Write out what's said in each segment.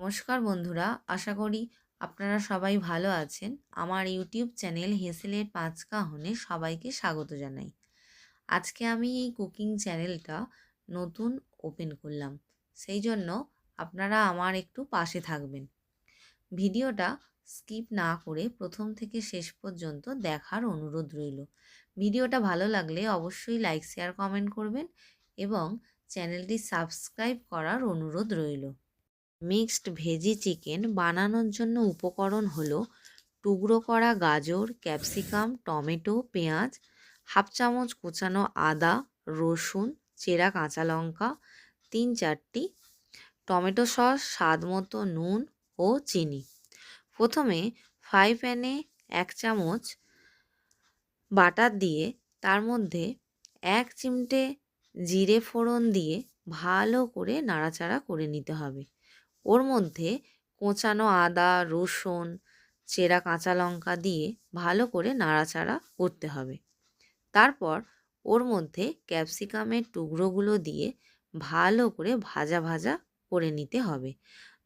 নমস্কার বন্ধুরা, আশা করি আপনারা সবাই ভালো আছেন। আমার ইউটিউব চ্যানেল হেসেলের পাঁচ কাহনে সবাইকে স্বাগত জানাই। আজকে আমি এই কুকিং চ্যানেলটা নতুন ওপেন করলাম। সেই জন্য আপনারা আমার একটু পাশে থাকবেন। ভিডিওটা স্কিপ না করে প্রথম থেকে শেষ পর্যন্ত দেখার অনুরোধ রইল। ভিডিওটা ভালো লাগলে অবশ্যই লাইক, শেয়ার, কমেন্ট করবেন এবং চ্যানেলটি সাবস্ক্রাইব করার অনুরোধ রইল। মিক্সড ভেজি চিকেন বানানোর জন্য উপকরণ হলো টুকরো করা গাজর, ক্যাপসিকাম, টমেটো, পেঁয়াজ, হাফ চামচ কুচানো আদা, রসুন, চেরা কাঁচা লঙ্কা, তিন চারটি টমেটো সস, স্বাদ মতো নুন ও চিনি। প্রথমে ফ্রাই প্যানে এক চামচ বাটার দিয়ে তার মধ্যে এক চিমটে জিরে ফোড়ন দিয়ে ভালো করে নাড়াচাড়া করে নিতে হবে। ওর মধ্যে কোঁচানো আদা, রসুন, চেরা কাঁচা লঙ্কা দিয়ে ভালো করে নাড়াচাড়া করতে হবে। তারপর ওর মধ্যে ক্যাপসিকামের টুকরোগুলো দিয়ে ভালো করে ভাজা ভাজা করে নিতে হবে,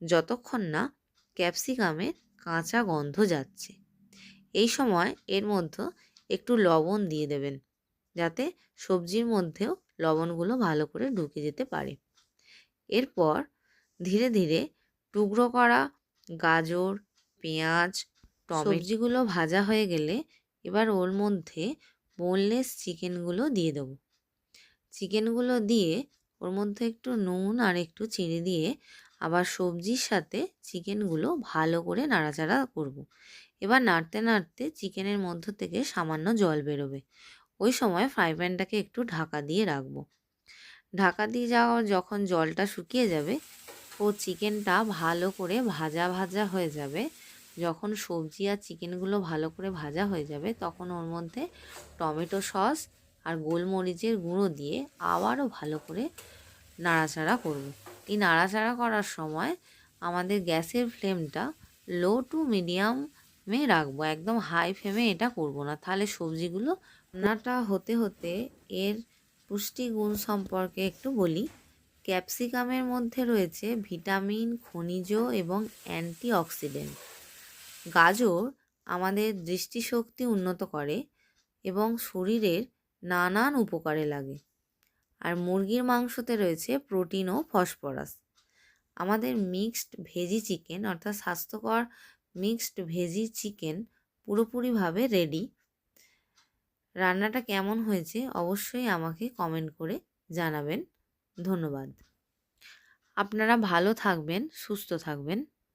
যতক্ষণ না ক্যাপসিকামের কাঁচা গন্ধ যাচ্ছে। এই সময় এর মধ্যে একটু লবণ দিয়ে দেবেন, যাতে সবজির মধ্যেও লবণগুলো ভালো করে ঢুকে যেতে পারে। এরপর ধীরে ধীরে টুকরো করা গাজর পেঁয়াজ সবজিগুলো ভাজা হয়ে গেলে এবার ওর মধ্যে বোনলেস চিকেনগুলো দিয়ে দেবো। চিকেনগুলো দিয়ে ওর মধ্যে একটু নুন আর একটু চিনি দিয়ে আবার সবজির সাথে চিকেনগুলো ভালো করে নাড়াচাড়া করব। এবার নাড়তে নাড়তে চিকেনের মধ্য থেকে সামান্য জল বেরোবে। ওই সময় ফ্রাই প্যানটাকে একটু ঢাকা দিয়ে রাখব। ঢাকা দিয়ে যাওয়ার যখন জলটা শুকিয়ে যাবে ও চিকেনটা ভালো করে ভাজা ভাজা হয়ে যাবে। যখন সবজি আর চিকেনগুলো ভালো করে ভাজা হয়ে যাবে, তখন ওর মধ্যে টমেটো সস আর গোলমরিচের গুঁড়ো দিয়ে আবারও ভালো করে নাড়াচাড়া করব। এই নাড়াচাড়া করার সময় আমাদের গ্যাসের ফ্লেমটা লো টু মিডিয়ামে রাখব, একদম হাই ফ্লেমে এটা করব না। তাহলে সবজিগুলো নাটা হতে হতে এর পুষ্টিগুণ সম্পর্কে একটু বলি। ক্যাপসিকামের মধ্যে রয়েছে ভিটামিন, খনিজ এবং অ্যান্টিঅক্সিডেন্ট। গাজর আমাদের দৃষ্টিশক্তি উন্নত করে এবং শরীরের নানান উপকারে লাগে। আর মুরগির মাংসতে রয়েছে প্রোটিন ও ফসফরাস। আমাদের মিক্সড ভেজি চিকেন অর্থাৎ স্বাস্থ্যকর মিক্সড ভেজি চিকেন পুরোপুরিভাবে রেডি। রান্নাটা কেমন হয়েছে অবশ্যই আমাকে কমেন্ট করে জানাবেন। ধন্যবাদ। আপনারা ভালো থাকবেন সুস্থ থাকবেন।